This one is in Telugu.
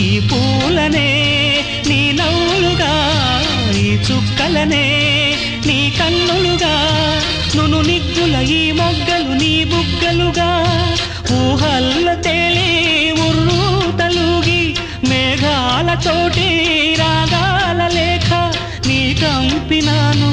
ఈ పూలనే నీ నవ్వులుగా ఈ చుక్కలనే నీ కన్నులుగా నును నిగ్గుల ఈ మొగ్గలు నీ బుగ్గలుగా ఊహల్ల తేలే ఉర్రు తలుగి మేఘాలతోటి రాగాల లేఖ నీ కంపినాను